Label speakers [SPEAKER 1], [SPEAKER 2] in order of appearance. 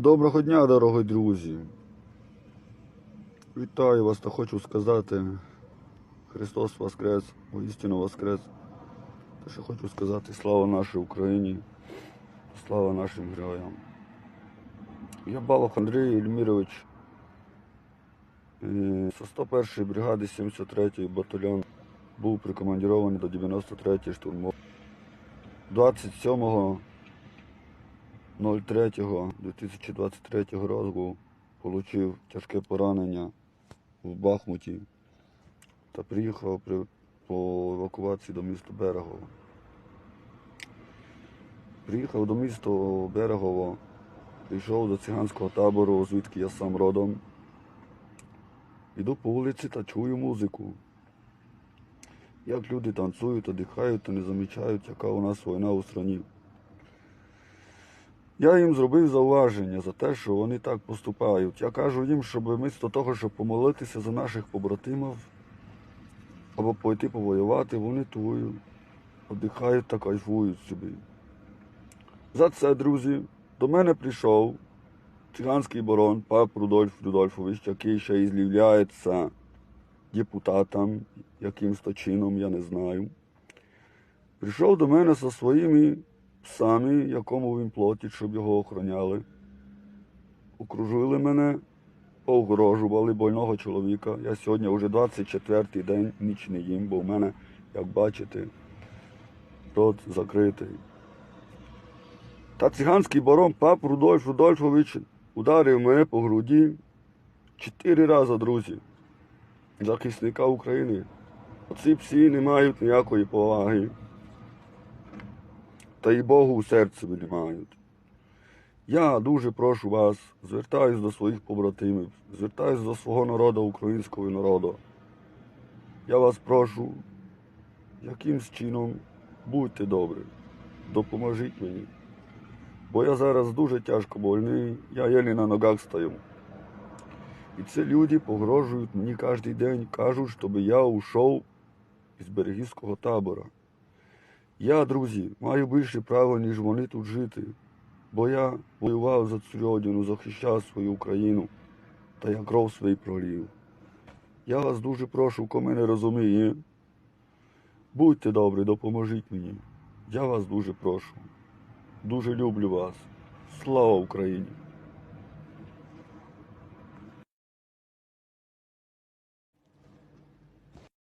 [SPEAKER 1] Доброго дня, дорогі друзі. Вітаю вас та хочу сказати. Христос Воскрес, воістину Воскрес. Та ще хочу сказати слава нашій Україні, слава нашим героям. Я Балох Андрій Ельмірович е, со 101-ї бригади 73-ї батальйон був прикомандірований до 93-ї штурмової. 27 03.2023 року отримав тяжке поранення в Бахмуті та приїхав при, по евакуації до міста Берегово. Приїхав до міста Берегово, прийшов до циганського табору, звідки я сам родом. Іду по вулиці та чую музику. Як люди танцюють, одихають та не замічають, яка у нас війна у страні. Я їм зробив зауваження за те, що вони так поступають. Я кажу їм, щоб вмісто того, щоб помолитися за наших побратимів або пойти повоювати, вони тую, віддихають та кайфують собі. За це, друзі, до мене прийшов циганський барон пап Рудольф Рудольфович, який ще і з'являється депутатом, якимсь то чином, я не знаю. Прийшов до мене зі своїми псами, якому він платить, щоб його охороняли. Окружили мене, погрожували больного чоловіка. Я сьогодні вже 24-й день ніч не їм, бо в мене, як бачите, рот закритий. Та циганський барон пап Рудольф Рудольфович ударив мене по груді чотири рази, друзі. Захисника України. Оці пси не мають ніякої поваги. Та й Богу у серці не мають. Я дуже прошу вас, звертаюсь до своїх побратимів, звертаюсь до свого народу, українського народу. Я вас прошу, якимсь чином будьте добрі, допоможіть мені. Бо я зараз дуже тяжко больний, я єлі на ногах стою. І це люди погрожують мені кожен день, кажуть, щоб я ушов із берегівського табора. Я, друзі, маю більше права, ніж вони тут жити, бо я воював за цю родину, захищав свою Україну та я кров свій пролів. Я вас дуже прошу, кого мене розуміє. Будьте добрі, допоможіть мені. Я вас дуже прошу. Дуже люблю вас. Слава Україні!